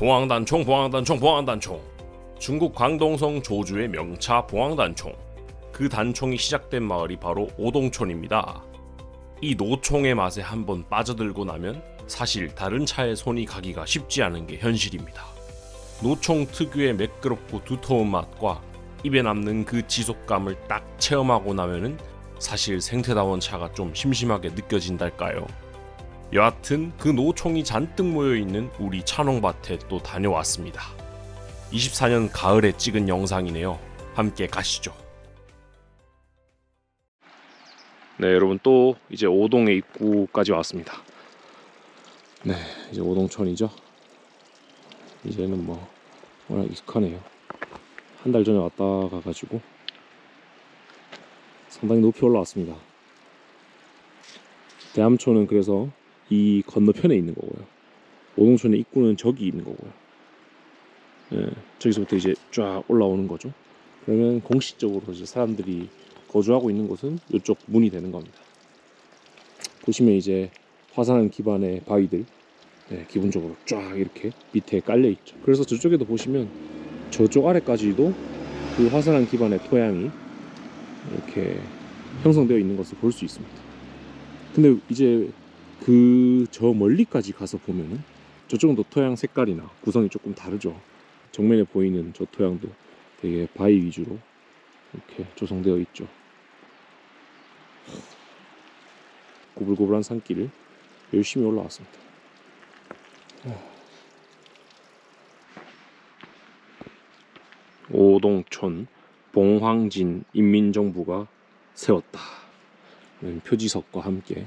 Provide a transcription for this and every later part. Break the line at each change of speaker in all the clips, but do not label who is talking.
봉황단총 봉황단총 봉황단총 중국 광동성 조주의 명차 봉황단총 그 단총이 시작된 마을이 바로 오동촌입니다. 이 노총의 맛에 한번 빠져들고 나면 사실 다른 차에 손이 가기가 쉽지 않은 게 현실입니다. 노총 특유의 매끄럽고 두터운 맛과 입에 남는 그 지속감을 딱 체험하고 나면은 사실 생태다원 차가 좀 심심하게 느껴진달까요. 여하튼 그 노총이 잔뜩 모여 있는 우리 찬홍밭에 또 다녀왔습니다. 24년 가을에 찍은 영상이네요. 함께 가시죠. 네, 여러분 또 이제 오동의 입구까지 왔습니다. 네, 이제 오동촌이죠. 이제는 뭐 워낙 익숙하네요. 한 달 전에 왔다 가가지고 상당히 높이 올라왔습니다. 대암촌은 그래서 이 건너편에 있는 거고요. 오동촌의 입구는 저기 있는 거고요. 예, 저기서부터 이제 쫙 올라오는 거죠. 그러면 공식적으로 이제 사람들이 거주하고 있는 곳은 이쪽 문이 되는 겁니다. 보시면 이제 화산암 기반의 바위들 네, 기본적으로 쫙 이렇게 밑에 깔려 있죠. 그래서 저쪽에도 보시면 저쪽 아래까지도 그 화산암 기반의 토양이 이렇게 형성되어 있는 것을 볼 수 있습니다. 근데 이제 그 저 멀리까지 가서 보면은 저쪽은 또 토양 색깔이나 구성이 조금 다르죠. 정면에 보이는 저 토양도 되게 바위 위주로 이렇게 조성되어 있죠. 고불고불한 산길을 열심히 올라왔습니다. 오동촌 봉황진 인민정부가 세웠다. 는 표지석과 함께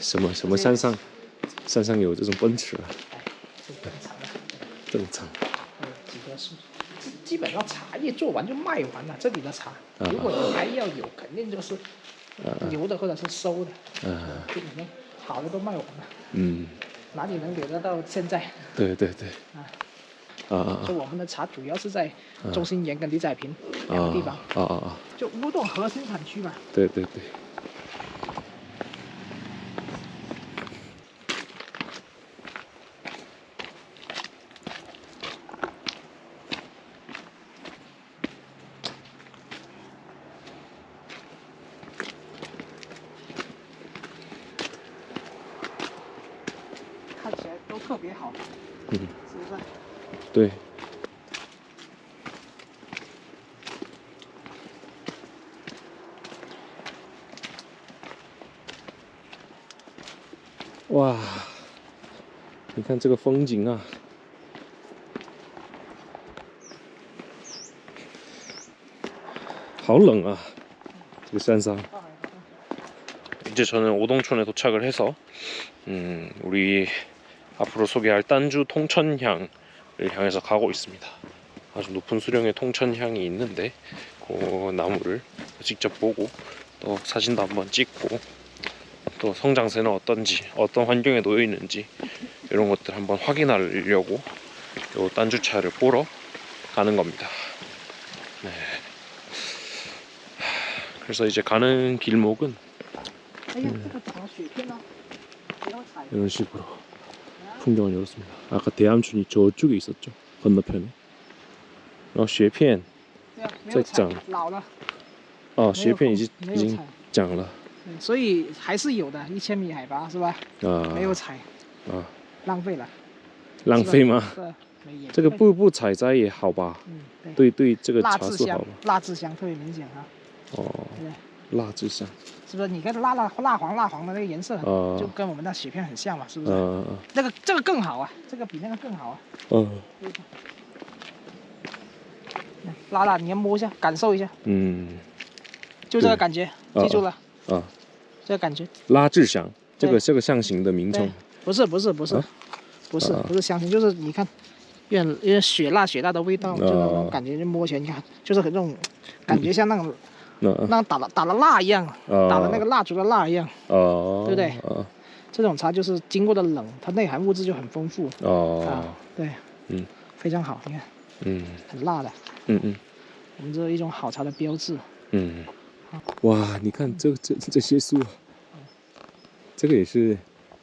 什么什么山上山上有这种奔驰啊，
正常。的，
正常。
呃，几棵树，基基本上茶叶做完就卖完了，这里的茶，
啊。
如果你还要有，肯定就是留的或者是收的，
嗯，
基本上好的都卖完了，
嗯，
哪里能留得到现在？
对对对，
啊。
啊啊
所以我们的茶主要是在中心岩跟李仔坪两
啊
个地方，
啊啊啊，
就乌洞核心产区嘛。
对对对。
特别好，
嗯，
是不是？
对。哇，你看这个风景啊！好冷啊，这个山上。 이제 저는 오동촌에 도착을 해서 음, 우리 앞으로 소개할 딴주 통천향을 향해서 가고 있습니다. 아주 높은 수령의 통천향이 있는데 그 나무를 직접 보고 또 사진도 한번 찍고 또 성장세는 어떤지 어떤 환경에 놓여 있는지 이런 것들 한번 확인하려고 요 딴주차를 보러 가는 겁니다. 네. 그래서 이제 가는 길목은
음,
이런 식으로 풍경을 열었습니다. 아까 대암춘이 저쪽에 있었죠. 건너편에. 어, 雪片
对啊，没有踩
在长，
老了，
哦，
没有
雪片已经
没有
已经
踩，
长了
嗯所以还是有的，一千米海拔是吧？
啊
没有踩，
啊，
浪费了。
浪费吗？
是吧？对，也
这个
对，
不不采摘也好吧？
嗯，对，
对对，这个
辣制香
茶树好吧？，
辣制香特别明显啊，
哦，
对，
辣制香，
是不是？你看蜡蜡蜡黄蜡黄的那个颜色，
啊。
就跟我们那雪片很像嘛，是不是？
嗯
那个这个更好啊，这个比那个更好啊。
嗯。
嗯拉拉，你要摸一下，感受一下，
嗯。
就这个感觉，
啊
记住了，
啊，
这个感觉。
拉质香，这个
对。
这个象形的名称，
不是不是不是。
啊，
不是
啊。
不是香型，就是你看，有点有点雪辣血辣的味道，就那种
啊
感觉，就摸起来你看，就是很那种感觉像那种
那
那打了打了蜡一样，打了那个蜡烛的蜡一样。
哦，
对不对？
啊
这种茶就是经过的冷，它内含物质就很丰富。
哦。
啊，，对，
嗯，
非常好，你看。
嗯。
很辣的，
嗯嗯。
我们这一种好茶的标志。
嗯，哇，你看这这这些树啊，这个也是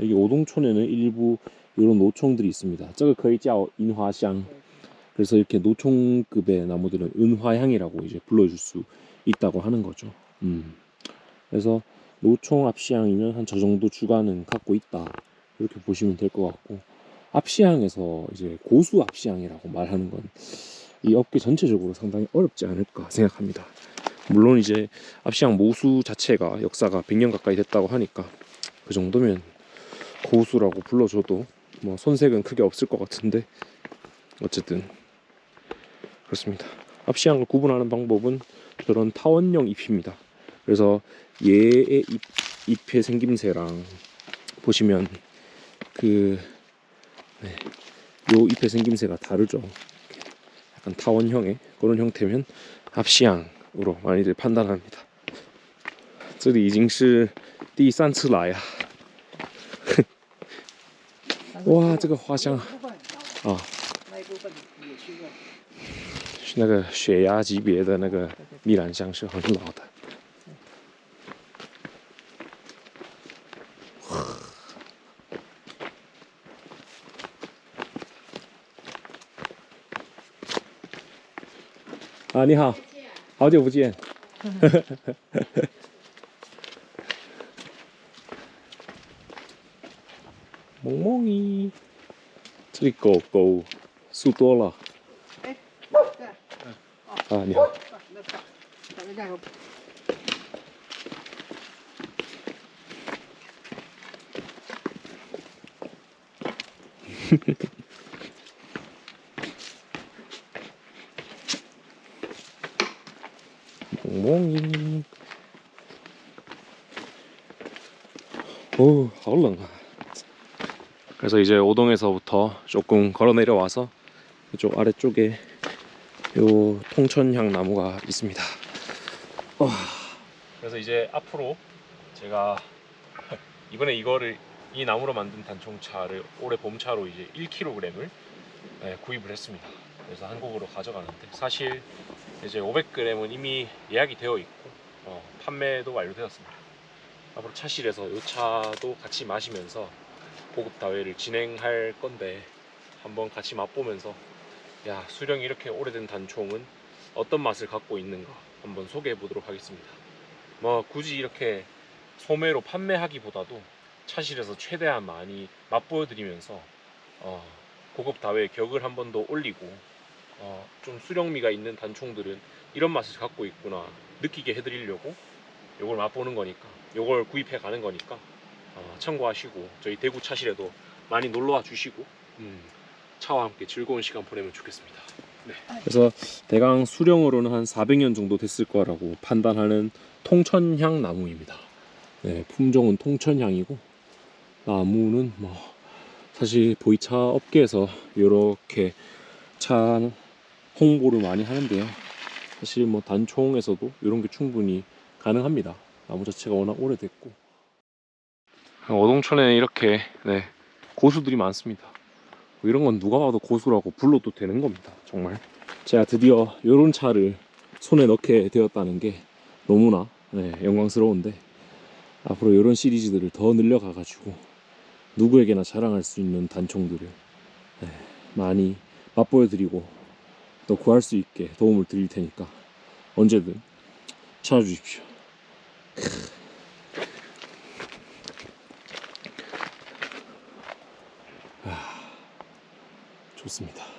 여기 오동촌에는 일부 이런 노총들이 있습니다. 저거 거의 叫 인화향. 그래서 이렇게 노총급의 나무들은 은화향이라고 이제 불러줄 수 있다고 하는 거죠. 음. 그래서 노총 앞시향이면 한 저 정도 주간은 갖고 있다. 이렇게 보시면 될 것 같고 앞시향에서 이제 고수 앞시향이라고 말하는 건 이 업계 전체적으로 상당히 어렵지 않을까 생각합니다. 물론 이제 앞시향 모수 자체가 역사가 100년 가까이 됐다고 하니까 그 정도면 고수라고 불러줘도 뭐 손색은 크게 없을 것 같은데 어쨌든 그렇습니다. 앞시향을 구분하는 방법은 저런 타원형 잎입니다. 그래서 얘의 잎, 잎의 생김새랑 보시면 그 네, 요 잎의 생김새가 다르죠. 이렇게 약간 타원형의 그런 형태면 합시향으로 많이들 판단합니다. 这里已经是第三次来啊！ 哇，这个花香啊，那个血压级别的那个蜜兰香是很老的。啊，你好，好久不见。萌萌咦，这里狗狗数多了
哎，对，
啊！你好，
那看，咱们家有
萌萌咦，오, 好冷啊. 그래서 이제 오동에서부터 조금 걸어 내려와서 이쪽 아래쪽에 요 통천향 나무가 있습니다. 와. 그래서 이제 앞으로 제가 이번에 이거를 이 나무로 만든 단총차를 올해 봄차로 이제 1kg을 구입을 했습니다. 그래서 한국으로 가져가는데 사실 이제 500g은 이미 예약이 되어 있고 어, 판매도 완료되었습니다. 앞으로 차실에서 이 차도 같이 마시면서 고급 다회를 진행할 건데 한번 같이 맛보면서 야 수령이 이렇게 오래된 단총은 어떤 맛을 갖고 있는가 한번 소개해 보도록 하겠습니다. 뭐 굳이 이렇게 소매로 판매하기보다도 차실에서 최대한 많이 맛보여 드리면서 어, 고급 다회의 격을 한 번 더 올리고 어, 좀 수령미가 있는 단총들은 이런 맛을 갖고 있구나 느끼게 해드리려고 요걸 맛보는 거니까 요걸 구입해 가는 거니까 어, 참고하시고 저희 대구 차실에도 많이 놀러와 주시고 음, 차와 함께 즐거운 시간 보내면 좋겠습니다. 네. 그래서 대강 수령으로는 한 400년 정도 됐을 거라고 판단하는 통천향 나무입니다. 네, 품종은 통천향이고 나무는 뭐 사실 보이차 업계에서 이렇게 차 홍보를 많이 하는데요. 사실 뭐 단총에서도 이런 게 충분히 가능합니다. 나무 자체가 워낙 오래됐고 어동천에 이렇게 네, 고수들이 많습니다. 뭐 이런 건 누가 봐도 고수라고 불러도 되는 겁니다. 정말 제가 드디어 이런 차를 손에 넣게 되었다는 게 너무나 네, 영광스러운데 앞으로 이런 시리즈들을 더 늘려가 가지고 누구에게나 자랑할 수 있는 단총들을 네, 많이 맛보여 드리고 또 구할 수 있게 도움을 드릴 테니까 언제든 찾아주십시오. 좋습니다.